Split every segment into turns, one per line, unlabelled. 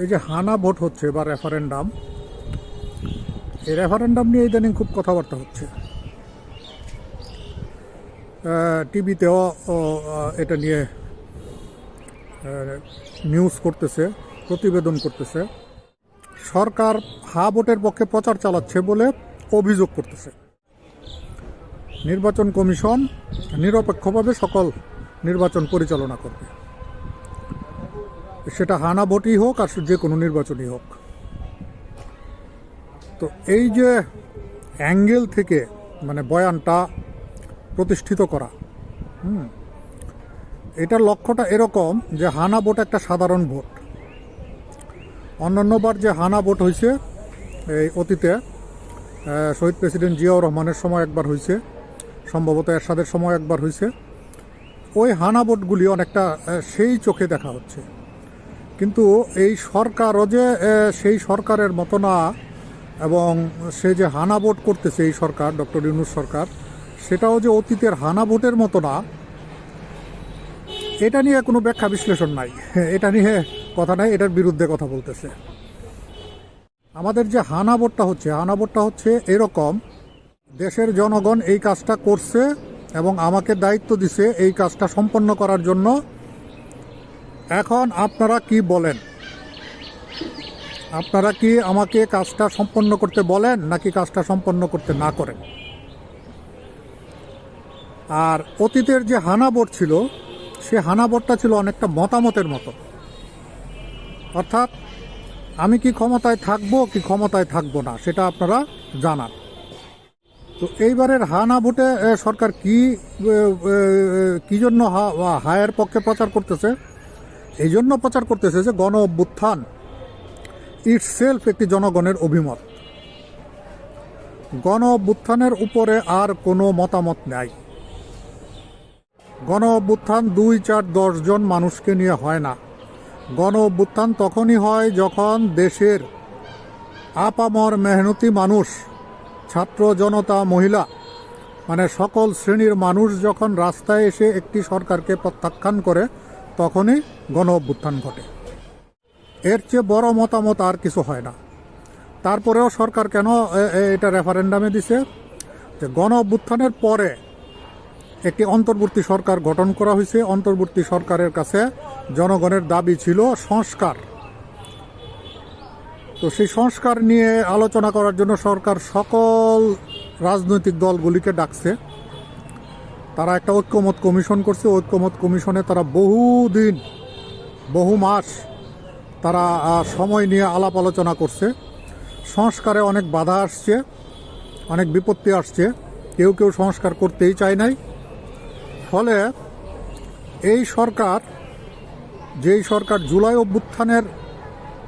এই যে হানা ভোট হচ্ছে বা রেফারেন্ডাম এই রেফারেন্ডাম নিয়ে ইদানিং খুব কথাবার্তা হচ্ছে। টিভিতেও এটা নিয়ে নিউজ করতেছে, প্রতিবেদন করতেছে। সরকার হা ভোটের পক্ষে প্রচার চালাচ্ছে বলে অভিযোগ করতেছে। নির্বাচন কমিশন নিরপেক্ষভাবে সকল নির্বাচন পরিচালনা করবে। সেটা হানা ভোটই হোক আর যে কোনো নির্বাচনই হোক। তো এই যে অ্যাঙ্গেল থেকে মানে বয়ানটা প্রতিষ্ঠিত করা, হুম, এটার লক্ষ্যটা এরকম যে হানা ভোট একটা সাধারণ ভোট। অন্যান্যবার যে হানা ভোট হয়েছে এই অতীতে শহীদ প্রেসিডেন্ট জিয়াউর রহমানের সময় একবার হয়েছে, সম্ভবত এরশাদের সময় একবার হয়েছে, ওই হানা ভোটগুলি অনেকটা সেই চোখে দেখা হচ্ছে। কিন্তু এই সরকারও যে সেই সরকারের মতো না, এবং সে যে হানা ভোট করতেছে এই সরকার, ডক্টর ইউনুস সরকার, সেটাও যে অতীতের হানা ভোটের মতো না, এটা নিয়ে কোনো ব্যাখ্যা বিশ্লেষণ নাই। এটা নিয়ে কথা নাই, এটার বিরুদ্ধে কথা বলতেছে। আমাদের যে হানা ভোটটা হচ্ছে, হানা ভোটটা হচ্ছে এরকম, দেশের জনগণ এই কাজটা করছে এবং আমাকে দায়িত্ব দিছে এই কাজটা সম্পন্ন করার জন্য এখন আপনারা কি বলেন? আপনারা কি আমাকে কাজটা সম্পন্ন করতে বলেন, নাকি কাজটা সম্পন্ন করতে না করেন? আর অতীতের যে হানা বোর্ড ছিল, সে হানা বোর্ডটা ছিল অনেকটা মতামতের মতো। অর্থাৎ, আমি কি ক্ষমতায় থাকব, কি ক্ষমতায় থাকব না, সেটা আপনারা জানান। তো এইবারের হানা ভোটে সরকার কি কি জন্য হা- হায়ের পক্ষে প্রচার করতেছে? এই জন্য প্রচার করতেছে যে গণ অভ্যুত্থান ইটস সেলফ একটি জনগণের অভিমত। গণ অভ্যুত্থানের উপরে আর কোনো মতামত নাই। গণ অভ্যুত্থান দুই চার দশ জন মানুষকে নিয়ে হয় না। গণ অভ্যুত্থান তখনই হয় যখন দেশের আপামর মেহনতি মানুষ, ছাত্র জনতা, মহিলা মানে সকল শ্রেণির মানুষ যখন রাস্তায় এসে একটি সরকারকে প্রত্যাখ্যান করে, তখনই গণ অভ্যুত্থান ঘটে। এর চেয়ে বড় মতামত আর কিছু হয় না। তারপরেও সরকার কেন এটা রেফারেন্ডামে দিছে? যে গণ অভ্যুত্থানের পরে একটি অন্তর্বর্তী সরকার গঠন করা হয়েছে। অন্তর্বর্তী সরকারের কাছে জনগণের দাবি ছিল সংস্কার। তো সেই সংস্কার নিয়ে আলোচনা করার জন্য সরকার সকল রাজনৈতিক দলগুলিকে ডাকছে। তারা একটা ঐক্যমত কমিশন করছে। ঐক্যমত কমিশনে তারা বহুদিন বহু মাস তারা সময় নিয়ে আলাপ আলোচনা করছে। সংস্কারে অনেক বাধা আসছে, অনেক বিপত্তি আসছে। কেউ কেউ সংস্কার করতেই চায় নাই। ফলে এই সরকার, যেই সরকার জুলাই অভ্যুত্থানের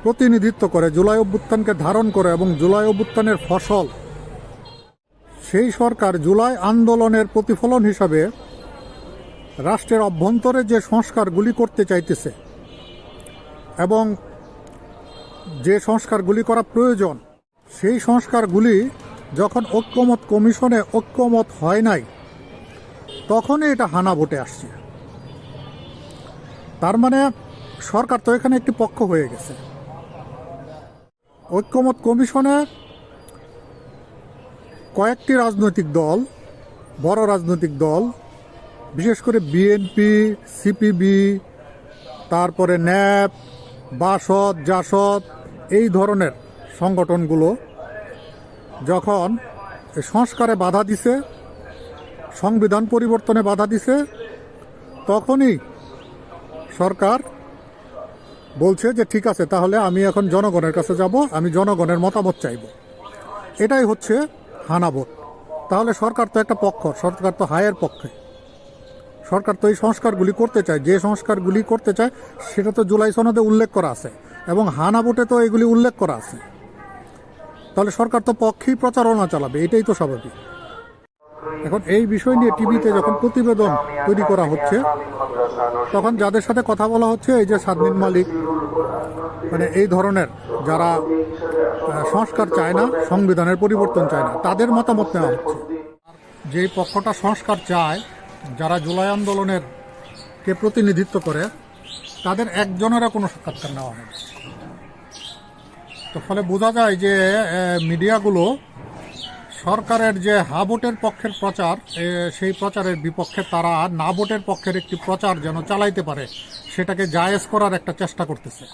প্রতিনিধিত্ব করে, জুলাই অভ্যুত্থানকে ধারণ করে এবং জুলাই অভ্যুত্থানের ফসল, সেই সরকার জুলাই আন্দোলনের প্রতিফলন হিসাবে রাষ্ট্রের অভ্যন্তরে যে সংস্কারগুলি করতে চাইতেছে এবং যে সংস্কারগুলি করা প্রয়োজন, সেই সংস্কারগুলি যখন ঐক্যমত কমিশনে ঐক্যমত হয় নাই, তখনই এটা হানা ভোটে আসছে। তার মানে সরকার তো এখানে একটি পক্ষ হয়ে গেছে। ঐক্যমত কমিশনে কয়েকটি রাজনৈতিক দল, বড় রাজনৈতিক দল, বিশেষ করে বিএনপি, সিপিবি, তারপরে ন্যাপ বাসদ, জাসদ এই ধরনের সংগঠনগুলো যখন সংস্কারে বাধা দিছে, সংবিধান পরিবর্তনে বাধা দিছে, তখনই সরকার বলছে যে ঠিক আছে, তাহলে আমি এখন জনগণের কাছে যাব, আমি জনগণের মতামত চাইব। এটাই হচ্ছে হানা ভোট তাহলে সরকার তো একটা পক্ষ, সরকার তো হায়ের পক্ষে। সরকার তো এই সংস্কারগুলি করতে চায়, যে সংস্কারগুলি করতে চায়, সেটা তো জুলাই সনদে উল্লেখ করা আছে এবং হানা ভোটে তো এগুলি উল্লেখ করা আছে। তাহলে সরকার তো পক্ষেই প্রচারণা চালাবে, এটাই তো স্বাভাবিক। এখন এই বিষয় নিয়ে টিভিতে যখন প্রতিবেদন তৈরি করা হচ্ছে, তখন যাদের সাথে কথা বলা হচ্ছে, এই যে স্বাধীন মালিক মানে এই ধরনের যারা সংস্কার চায় না, সংবিধানের পরিবর্তন চায় না, তাদের মতামত নেওয়া হচ্ছে। যে পক্ষটা সংস্কার চায় যারা জুলাই আন্দোলনের কে প্রতিনিধিত্ব করে, তাদের একজনেরও কোনো সাক্ষাৎকার নেওয়া হয়নি। তো ফলে বোঝা যায় যে মিডিয়াগুলো সরকারের যে হা ভোটের পক্ষের প্রচার সেই প্রচারের বিপক্ষে তারা না ভোটের পক্ষের একটি প্রচার যেন চালাইতে পারে, সেটাকে জায়েজ করার একটা চেষ্টা করতেছে।